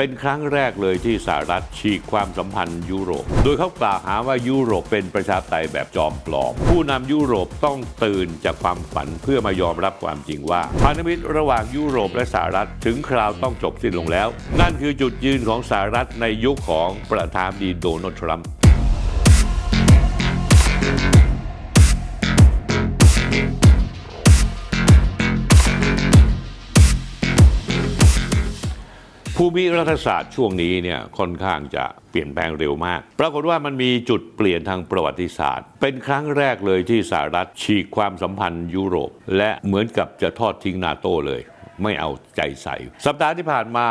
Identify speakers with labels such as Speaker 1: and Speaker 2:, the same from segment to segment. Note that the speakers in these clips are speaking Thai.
Speaker 1: เป็นครั้งแรกเลยที่สหรัฐฉีกความสัมพันธ์ยุโรป โดยเขากล่าวหาว่ายุโรปเป็นประชาธิปไตยแบบจอมปลอม ผู้นำยุโรปต้องตื่นจากความฝันเพื่อมายอมรับความจริงว่าพันธมิตรระหว่างยุโรปและสหรัฐถึงคราวต้องจบสิ้นลงแล้ว นั่นคือจุดยืนของสหรัฐในยุคของประธานดีโดนัลด์ทรัมป์ ภูมิรัฐศาสตร์ช่วงนี้เนี่ยค่อนข้างจะเปลี่ยนแปลงเร็วมาก ปรากฏว่ามันมีจุดเปลี่ยนทางประวัติศาสตร์ เป็นครั้งแรกเลยที่สหรัฐฉีกความสัมพันธ์ยุโรป และเหมือนกับจะทอดทิ้งนาโต้เลย ไม่เอาใจใส่ สัปดาห์ที่ผ่านมา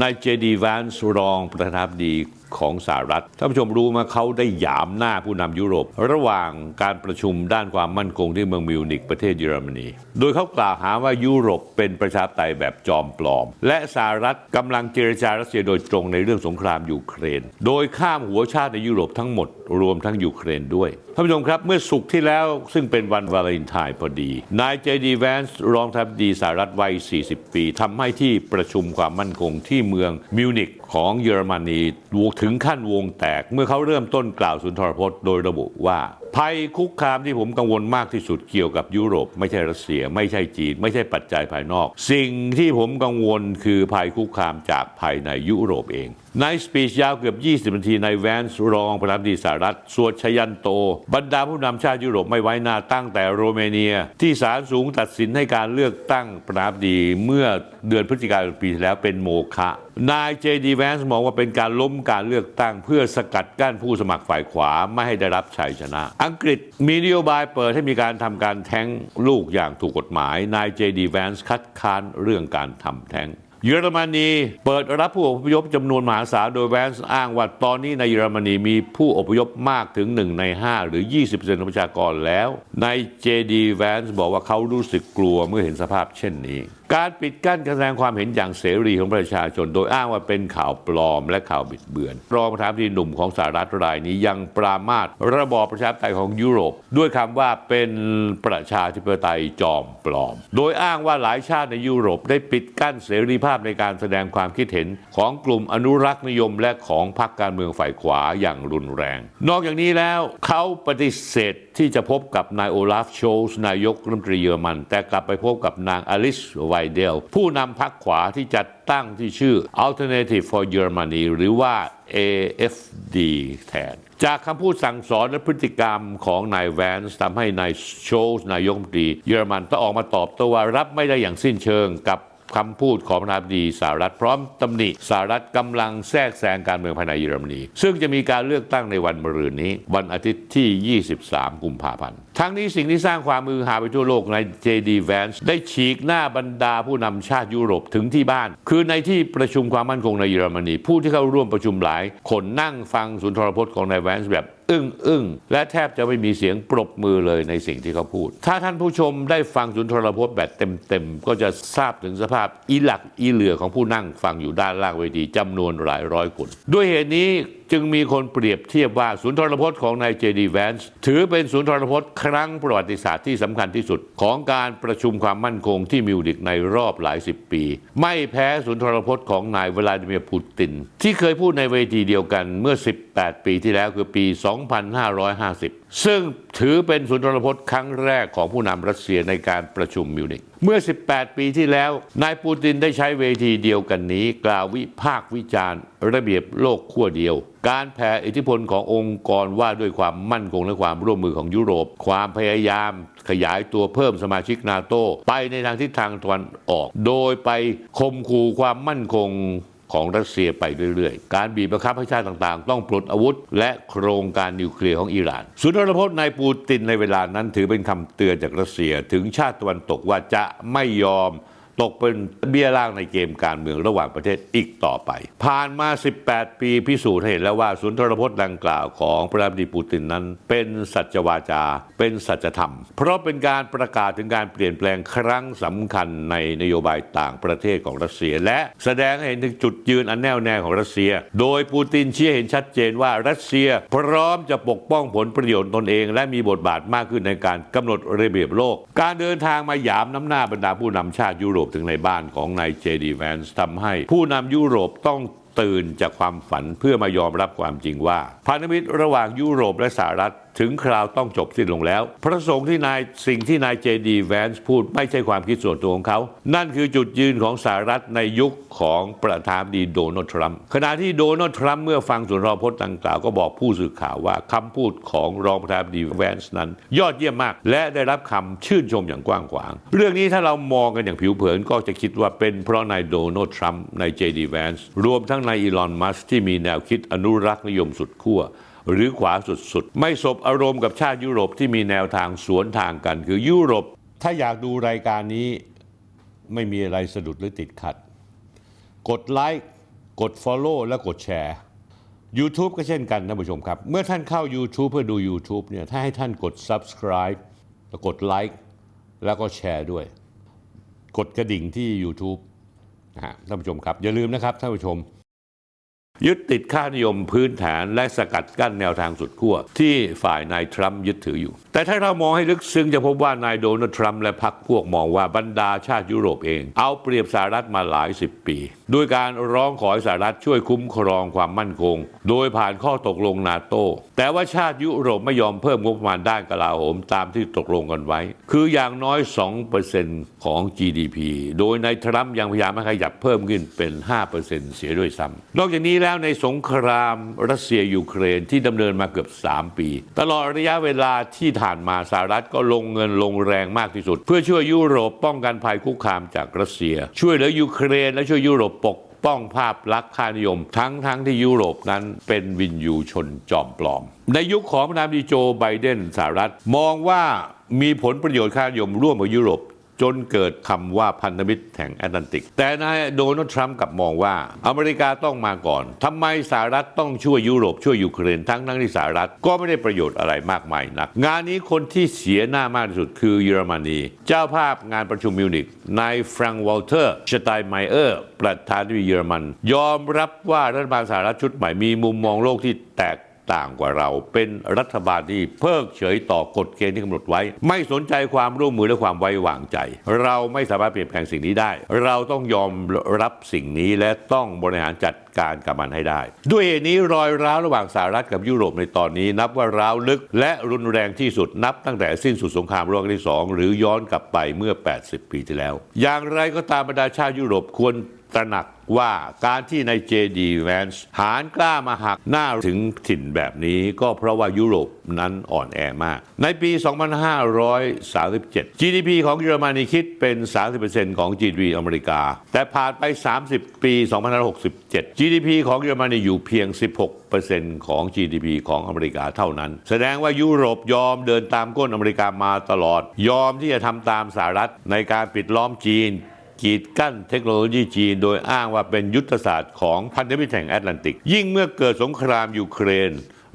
Speaker 1: นายเจดีแวนส์รองประธานาธิบดีของสหรัฐท่านผู้ชมรู้มาเขาได้หยามหน้าผู้นำยุโรป ระหว่างการประชุมด้านความมั่นคงที่เมืองมิวนิกประเทศเยอรมนี โดยเขากล่าวหาว่ายุโรปเป็นประชาธิปไตยแบบจอมปลอม และสหรัฐกำลังเจรจารัสเซียโดยตรงในเรื่องสงครามยูเครน โดยข้ามหัวชาติในยุโรปทั้งหมดรวมทั้งยูเครนด้วยท่านผู้ชมครับเมื่อสุกที่แล้วซึ่งเป็นวันวาเลนไทน์พอดีนายเจดีแวนส์รองทัพดีสหรัฐวัย40 ปีทำให้ที่ประชุมความมั่นคงที่เมืองมิวนิก ของเยอรมนีถึงขั้นวงแตก เมื่อเขาเริ่มต้นกล่าวสุนทรพจน์โดยระบุว่า ภัยคุกคามที่ผมกังวลมากที่สุดเกี่ยวกับยุโรป ไม่ใช่รัสเซีย ไม่ใช่จีน ไม่ใช่ปัจจัยภายนอก สิ่งที่ผมกังวลคือภัยคุกคามจากภายในยุโรปเองในสปีชยาวเกือบ 20 นาทีในแวนส์รองประธานาธิบดีสหรัฐสวดชยันโต บรรดาผู้นำชาติยุโรปไม่ไว้หน้าตั้งแต่โรเมเนีย ที่ศาลสูงตัดสินให้การเลือกตั้งประธานาธิบดีเมื่อเดือนพฤศจิกายนปีที่แล้วเป็นโมฆะนายเจดีแวนส์มองว่าเป็นการล้มการเลือกตั้ง เพื่อสกัดกั้นผู้สมัครฝ่ายขวาไม่ให้ได้รับชัยชนะ อังกฤษมีนโยบายเปิดให้มีการทำการแท้งลูกอย่างถูกกฎหมาย นายเจดีแวนส์คัดค้านเรื่องการทำแท้งเยอรมนีเปิดรับผู้อพยพจำนวนมหาศาลโดยแวนส์อ้างว่าตอนนี้ในเยอรมนีมีผู้อพยพมากถึง 1 ใน 5 หรือ 20%ของประชากรแล้ว ในเจดีแวนส์บอกว่าเขารู้สึกกลัวเมื่อเห็นสภาพเช่นนี้ การปิดกั้นการแสดงความเห็นอย่างเสรีของประชาชน โดยอ้างว่าเป็นข่าวปลอมและข่าวบิดเบือน รองประธานาธิบดีหนุ่มของสหรัฐรายนี้ยังปรามาสระบอบประชาธิปไตยของยุโรป ด้วยคำว่าเป็นประชาธิปไตยจอมปลอม โดยอ้างว่าหลายชาติในยุโรปได้ปิดกั้นเสรีภาพในการแสดงความคิดเห็นของกลุ่มอนุรักษ์นิยมและของพรรคการเมืองฝ่ายขวาอย่างรุนแรง นอกจากนี้แล้วเขาปฏิเสธที่จะพบกับนายโอลาฟโชลส์นายกรัฐมนตรีเยอรมัน แต่กลับไปพบกับนางอลิสไวเดล ผู้นำพรรคขวาที่จัดตั้งที่ชื่อ Alternative for Germany หรือว่า AFD แทน จากคำพูดสั่งสอนและพฤติกรรมของนายแวนส์ทำให้นายโชลส์นายกรัฐมนตรีเยอรมันต้องออกมาตอบตัวว่ารับไม่ได้อย่างสิ้นเชิงกับ คำพูดของประธานาธิบดีสหรัฐพร้อมตำหนิสหรัฐกำลังแทรกแซงการเมืองภายในเยอรมนี ซึ่งจะมีการเลือกตั้งในวันมะรืนนี้ วันอาทิตย์ที่ 23 กุมภาพันธ์ทั้งนี้สิ่งที่สร้างความมือหาไปทั่วโลกใน JD Vance ได้ฉีกหน้าบรรดาผู้นำชาติยุโรปถึงที่บ้าน คือในที่ประชุมความมั่นคงในเยอรมนี ผู้ที่เข้าร่วมประชุมหลาย คนนั่งฟังสุนทรพจน์ของนายแวนส์แบบอึ้งอึ้งและแทบจะไม่มีเสียงปรบมือเลยในสิ่งที่เขาพูด ถ้าท่านผู้ชมได้ฟังสุนทรพจน์แบบเต็มๆ ก็จะทราบถึงสภาพอีหลักอีเหลือของผู้นั่งฟังอยู่ด้านล่างเวทีจำนวนหลายร้อยคน ด้วยเหตุนี้ จึงมีคนเปรียบเทียบว่าศูนย์ทรพจน์ของนายเจดีแวนส์ถือเป็นศูนย์ทรพจน์ครั้งประวัติศาสตร์ที่สำคัญที่สุด ของการประชุมความมั่นคงที่มิวนิกในรอบหลายสิบปี ไม่แพ้ศูนย์ทรพจน์ของนายวลาดิเมียร์ปูติน ที่เคยพูดในเวทีเดียวกันเมื่อ18 ปีที่แล้วคือปี 2550 ซึ่งถือเป็นสุนทรพจน์ครั้งแรกของผู้นำรัสเซียในการประชุมมิวนิกเมื่อ 18 ปีที่แล้ว นายปูตินได้ใช้เวทีเดียวกันนี้ กล่าววิพากษ์วิจารณ์ ระเบียบโลกขั้วเดียว การแผ่อิทธิพลขององค์กรว่าด้วยความมั่นคงและความร่วมมือของยุโรป ความพยายามขยายตัวเพิ่มสมาชิกนาโตไปในทางทิศทางตะวันออก โดยไปคมคู่ความมั่นคง ของรัสเซียไปเรื่อยๆ การบีบบังคับให้ชาติต่างๆ ต้องปลดอาวุธ และโครงการนิวเคลียร์ของอิหร่าน สุนทรพจน์นายปูตินในเวลานั้นถือเป็นคำเตือนจากรัสเซียถึงชาติตะวันตกว่าจะไม่ยอม ตกเป็นเบี้ยล่างในเกมการเมืองระหว่างประเทศอีกต่อไป ผ่านมา 18 ปีพิสูจน์ให้เห็นแล้วว่าสุนทรพจน์ดังกล่าวของประธานาธิบดีปูตินนั้น เป็นสัจวาจา เป็นสัจธรรม เพราะเป็นการประกาศถึงการเปลี่ยนแปลงครั้งสำคัญในนโยบายต่างประเทศของรัสเซีย และแสดงให้เห็นถึงจุดยืนอันแน่วแน่ของรัสเซีย โดยปูตินชี้เห็นชัดเจนว่ารัสเซีย พร้อมจะปกป้องผลประโยชน์ตนเอง และมีบทบาทมากขึ้นในการกำหนดระเบียบโลก การเดินทางมาหยามน้ำหน้าบรรดาผู้นำชาติยุโรปถึงในบ้านของนายเจดีแวนส์ทำให้ผู้นำยุโรปต้องตื่นจากความฝันเพื่อมายอมรับความจริงว่าพันธมิตรระหว่างยุโรปและสหรัฐ ถึงคราวต้องจบสิ้นลงแล้ว พระสงฆ์ที่นายสิ่งที่นายเจดีแวนส์พูดไม่ใช่ความคิดส่วนตัวของเขา นั่นคือจุดยืนของสหรัฐในยุคของประธานาธิบดีโดนัลด์ทรัมป์ขณะที่โดนัลด์ทรัมป์เมื่อฟังสุนทรพจน์ดังกล่าวก็บอกผู้สื่อข่าวว่าคำพูดของรองประธานาธิบดีแวนส์นั้น ยอดเยี่ยมมาก และได้รับคำชื่นชมอย่างกว้างขวาง เรื่องนี้ถ้าเรามองกันอย่างผิวเผินก็จะคิดว่าเป็นเพราะนายโดนัลด์ทรัมป์ในเจดีแวนส์รวมทั้งนายอีลอนมัสที่มีแนวคิดอนุรักษ์นิยมสุดขั้ว หรือขวาสุดๆ ไม่สบอารมณ์กับชาติยุโรปที่มีแนวทางสวนทางกัน คือยุโรป ถ้าอยากดูรายการนี้ไม่มีอะไรสะดุดหรือติดขัด กดไลค์กด Follow และกดแชร์ YouTube ก็เช่นกันท่านผู้ชมครับ เมื่อท่านเข้า YouTube เพื่อดู YouTube เนี่ยถ้าให้ท่านกด Subscribe แล้วกดไลค์แล้วก็แชร์ด้วย กดกระดิ่งที่ YouTube นะฮะท่านผู้ชมครับ อย่าลืมนะครับท่านผู้ชม ยึดติดค่านิยมพื้นฐานและสกัดกั้นแนวทางสุดขั้วที่ฝ่ายนายทรัมป์ยึดถืออยู่ แต่ถ้าเรามองให้ลึกซึ้งจะพบว่านายโดนัลด์ทรัมป์และพรรคพวกมองว่าบรรดาชาติยุโรปเอง เอาเปรียบสหรัฐมาหลายสิบปี ด้วยการร้องขอให้สหรัฐช่วยคุ้มครองความมั่นคง โดยผ่านข้อตกลงนาโต แต่ว่าชาติยุโรปไม่ยอมเพิ่มงบประมาณด้านกลาโหมตามที่ตกลงกันไว้ คืออย่างน้อย 2%ของ GDP โดยนายทรัมป์ยังพยายามให้ขยับเพิ่มขึ้นเป็น 5%เสียด้วยซ้ำนอกจากนี้แล้วในสงครามรัสเซียยูเครนที่ดำเนินมาเกือบ 3 ปี ตลอดระยะเวลาที่ผ่านมาสหรัฐก็ลงเงินลงแรงมากที่สุด เพื่อช่วยยุโรปป้องกันภัยคุกคามจากรัสเซีย ช่วยเหลือยูเครนและช่วยยุโรปปกป้องภาพลักษณ์ค่านิยม ทั้งทั้งที่ยุโรปนั้นเป็นวินยูชนจอมปลอม ในยุคของประธานาธิบดีโจไบเดนสหรัฐ มองว่ามีผลประโยชน์ค่านิยมร่วมกับยุโรป จนเกิดคำว่าพันธมิตรแห่งแอตแลนติก แต่นายโดนัลด์ทรัมป์กลับมองว่า อเมริกาต้องมาก่อนทำไมสหรัฐต้องช่วยยุโรปช่วยยูเครนทั้งทั้งที่สหรัฐก็ไม่ได้ประโยชน์อะไรมากมายนัก งานนี้คนที่เสียหน้ามากที่สุดคือเยอรมนี เจ้าภาพงานประชุมมิวนิกนายแฟรงค์วอลเตอร์ชไตไมเออร์ ประธานาธิบดีเยอรมัน ยอมรับว่ารัฐบาลสหรัฐชุดใหม่มีมุมมองโลกที่แตก ต่างกว่าเรา เป็นรัฐบาลที่เพิกเฉยต่อกฎเกณฑ์ที่กำหนดไว้ ไม่สนใจความร่วมมือและความไว้วางใจ เราไม่สามารถเปลี่ยนแปลงสิ่งนี้ได้ เราต้องยอมรับสิ่งนี้และต้องบริหารจัด การกับมันให้ได้ ด้วยเหตุนี้รอยร้าวระหว่างสหรัฐกับยุโรปในตอนนี้ นับว่าร้าวลึกและรุนแรงที่สุดนับตั้งแต่สิ้นสุดสงครามโลกที่สองหรือย้อนกลับไปเมื่อ 80 ปีที่แล้ว อย่างไรก็ตามบรรดาชาติยุโรปควรตระหนักว่าการที่ใน JD Vance หารกล้ามาหักหน้าถึงถิ่นแบบนี้ ก็เพราะว่ายุโรปนั้นอ่อนแอมาก ในปี 2537 GDP ของเยอรมนีคิดเป็น 30%ของ GDP อเมริกา แต่ผ่านไป 30 ปี 2567 GDP ของเยอรมนีอยู่เพียง 16%ของ GDP ของอเมริกาเท่านั้น แสดงว่ายุโรปยอมเดินตามก้นอเมริกามาตลอด ยอมที่จะทำตามสหรัฐในการปิดล้อมจีนกีดกั้นเทคโนโลยีจีน โดยอ้างว่าเป็นยุทธศาสตร์ของพันธมิตรแห่งแอตแลนติก ยิ่งเมื่อเกิดสงครามยูเครน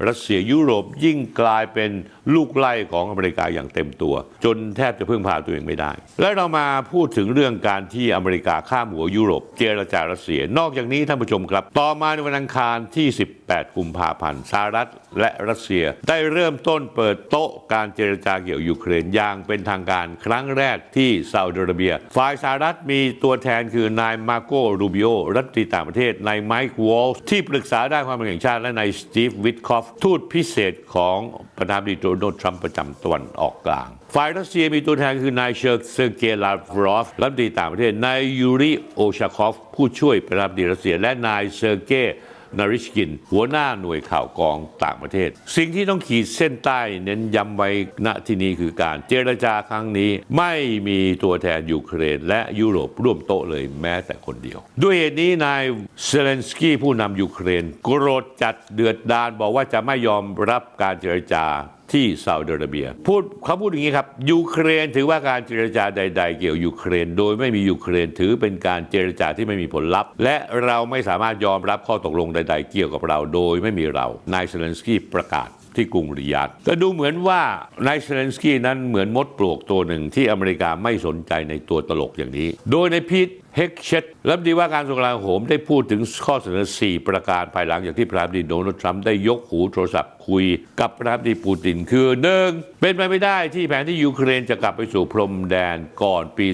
Speaker 1: รัสเซียยุโรปยิ่งกลายเป็น ลูกไล่ของอเมริกาอย่างเต็มตัว จนแทบจะพึ่งพาตัวเองไม่ได้ และเรามาพูดถึงเรื่องการที่อเมริกาข้ามหัวยุโรป เจรจารัสเซีย นอกจากนี้ท่านผู้ชมครับ ต่อมาในวันอังคารที่ 18 กุมภาพันธ์สหรัฐและรัสเซียได้เริ่มต้นเปิดโต๊ะการเจรจาเกี่ยวยูเครนอย่างเป็นทางการครั้งแรกที่ซาอุดิอาระเบีย ฝ่ายสหรัฐมีตัวแทนคือนายมาโกรูบิโอรัฐมนตรีต่างประเทศนายไมค์วอลส์ที่ปรึกษาด้านความมั่นคงแห่งชาติและนายสตีฟวิทคอฟทูตพิเศษของประธานาธิบดีโดนัลด์ทรัมป์ประจำตะวันออกกลาง ฝ่ายรัสเซียมีตัวแทนคือนายเชอร์เซอร์เกย์ลาฟรอฟรัฐมนตรีต่างประเทศนายยูริโอชาคอฟผู้ช่วยประธานาธิบดีรัสเซีย และนายเซอร์เกย์นาริชกิน หัวหน้าหน่วยข่าวกองต่างประเทศ สิ่งที่ต้องขีดเส้นใต้เน้นย้ำไว้ณที่นี้คือการเจรจาครั้งนี้ ไม่มีตัวแทนยูเครน และยุโรปร่วมโต๊ะเลยแม้แต่คนเดียว ด้วยเหตุนี้นายเซเลนสกี้ผู้นำยูเครน โกรธจัดเดือดดาลบอกว่าจะไม่ยอมรับการเจรจา ที่ซาอุดิอาระเบีย พูดเขาพูดอย่างนี้ครับ ยูเครนถือว่าการเจรจาใด ๆ เกี่ยวยูเครน โดยไม่มียูเครนถือเป็นการเจรจาที่ไม่มีผลลัพธ์ และเราไม่สามารถยอมรับข้อตกลงใด ๆ เกี่ยวกับเราโดยไม่มีเรานายเซเลนสกี้ประกาศที่กรุงริยาดก็ดูเหมือนว่านายเซเลนสกี้นั้นเหมือนมดปลวกตัวหนึ่งที่อเมริกาไม่สนใจในตัวตลกอย่างนี้ โดยในพีทเฮกเชตรัฐมนตรีว่าการกระทรวงกลาโหมได้พูดถึงข้อเสนอ 4 ประการภายหลังจากที่ประธานาธิบดีโดนัลด์ทรัมป์ได้ยกหูโทรศัพท์คุยกับประธานาธิบดีปูตินคือหนึ่งเป็นไปไม่ได้ที่แผนที่ยูเครนจะกลับไปสู่พรมแดนก่อนปี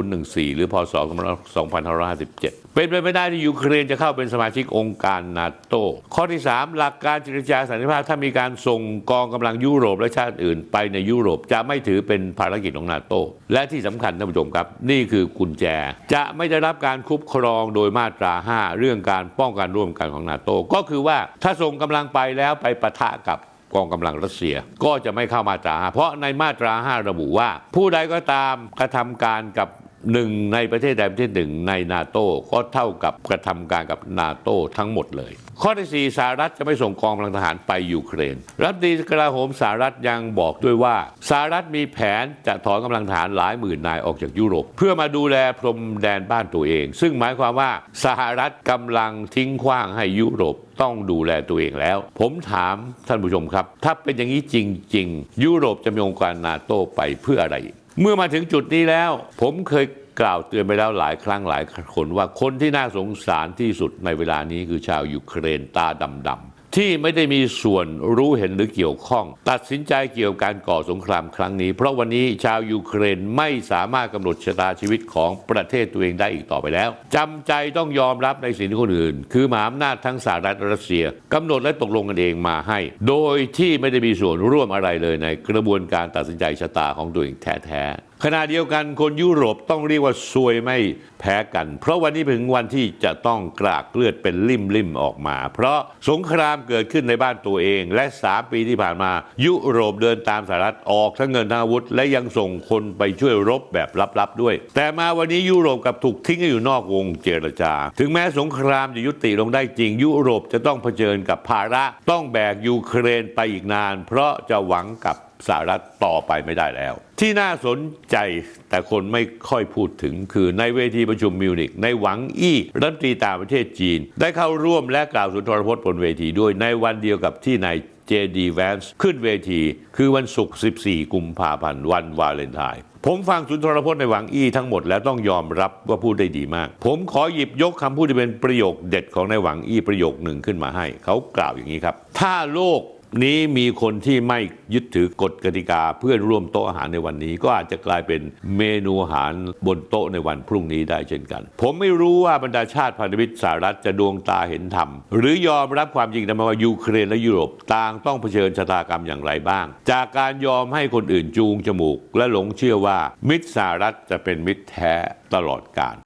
Speaker 1: 2014 หรือพศ 2557 เป็นไปไม่ได้ที่ยูเครนจะเข้าเป็นสมาชิกองค์การนาโต ข้อที่ 3 หลักการเจรจาสันติภาพถ้ามีการส่งกองกำลังยุโรปและชาติอื่นไปในยุโรปจะไม่ถือเป็นภารกิจของนาโต และที่สำคัญท่านผู้ชมครับ นี่คือกุญแจจะไม่ไม่ได้รับการคุ้มครองโดยมาตรา 5 เรื่องการป้องกันร่วมกันของนาโต ก็คือว่าถ้าส่งกำลังไปแล้วไปปะทะกับกองกำลังรัสเซียก็จะไม่เข้ามาตรา เพราะในมาตรา 5 ระบุว่า ผู้ใดก็ตามกระทำการกับ หนึ่งในประเทศใดประเทศหนึ่งในนาโต้ก็เท่ากับกระทำการกับนาโต้ทั้งหมดเลย ข้อที่4สหรัฐจะไม่ส่งกองกำลังทหารไปยูเครน รัฐมนตรีกลาโหมสหรัฐยังบอกด้วยว่าสหรัฐมีแผนจะถอนกำลังทหารหลายหมื่นนายออกจากยุโรป เพื่อมาดูแลพรมแดนบ้านตัวเอง ซึ่งหมายความว่าสหรัฐกำลังทิ้งขว้างให้ยุโรปต้องดูแลตัวเองแล้ว ผมถามท่านผู้ชมครับ ถ้าเป็นอย่างนี้จริง ๆ ยุโรปจะมีองค์การนาโต้ไปเพื่ออะไร เมื่อมาถึงจุดนี้แล้ว ผมเคยกล่าวเตือนไปแล้วหลายครั้งหลายคนว่าคนที่น่าสงสารที่สุดในเวลานี้คือชาวยูเครนตาดำๆ ที่ไม่ได้มีส่วนรู้เห็นหรือเกี่ยวข้อง ตัดสินใจเกี่ยวกับการก่อสงครามครั้งนี้ เพราะวันนี้ชาวยูเครนไม่สามารถกำหนดชะตาชีวิตของประเทศตัวเองได้อีกต่อไปแล้วจำใจต้องยอมรับในสิ่งที่คนอื่น คือมหาอำนาจทั้งสหรัฐรัสเซียกำหนดและตกลงกันเองมาให้ โดยที่ไม่ได้มีส่วนร่วมอะไรเลยในกระบวนการตัดสินใจชะตาของตัวเองแท้ๆขณะเดียวกันคนยุโรปต้องเรียกว่าซวยไม่แพ้กัน เพราะวันนี้ถึงวันที่จะต้องกรากเลือดเป็นริมริมๆออกมา เพราะสงครามเกิดขึ้นในบ้านตัวเอง และ 3 ปีที่ผ่านมา ยุโรปเดินตามสหรัฐออกทั้งเงินทั้งอาวุธ และยังส่งคนไปช่วยรบแบบลับๆด้วย แต่มาวันนี้ยุโรปกับถูกทิ้งให้อยู่นอกวงเจรจา ถึงแม้สงครามจะยุติลงได้จริง ยุโรปจะต้องเผชิญกับภาระ ต้องแบกยูเครนไปอีกนาน เพราะจะหวังกับ สหรัฐต่อไปไม่ได้แล้ว ที่น่าสนใจแต่คนไม่ค่อยพูดถึงคือในเวทีประชุมมิวนิกในหวังอี้รัฐมนตรีต่างประเทศจีน ได้เข้าร่วมและกล่าวสุนทรพจน์บนเวทีด้วยในวันเดียวกับที่นายเจดีแวนส์ขึ้นเวที คือวันศุกร์ 14 กุมภาพันธ์วันวาเลนไทน์ผมฟังสุนทรพจน์ในหวังอี้ทั้งหมดแล้วต้องยอมรับว่าพูดได้ดีมาก ผมขอหยิบยกคำพูดที่เป็นประโยคเด็ดของในหวังอี้ประโยคหนึ่งขึ้นมาให้ เขากล่าวอย่างนี้ครับ ถ้าโลก นี้มีคนที่ไม่ยึดถือกฎกติกาเพื่อนร่วมโต๊ะอาหารในวันนี้ ก็อาจจะกลายเป็นเมนูอาหารบนโต๊ะในวันพรุ่งนี้ได้เช่นกัน ผมไม่รู้ว่าบรรดาชาติพันธมิตรสหรัฐจะดวงตาเห็นธรรม หรือยอมรับความจริงนะว่ายูเครนและยุโรปต่างต้องเผชิญชะตากรรมอย่างไรบ้าง จากการยอมให้คนอื่นจูงจมูก และหลงเชื่อว่ามิตรสหรัฐจะเป็นมิตรแท้ตลอดกาล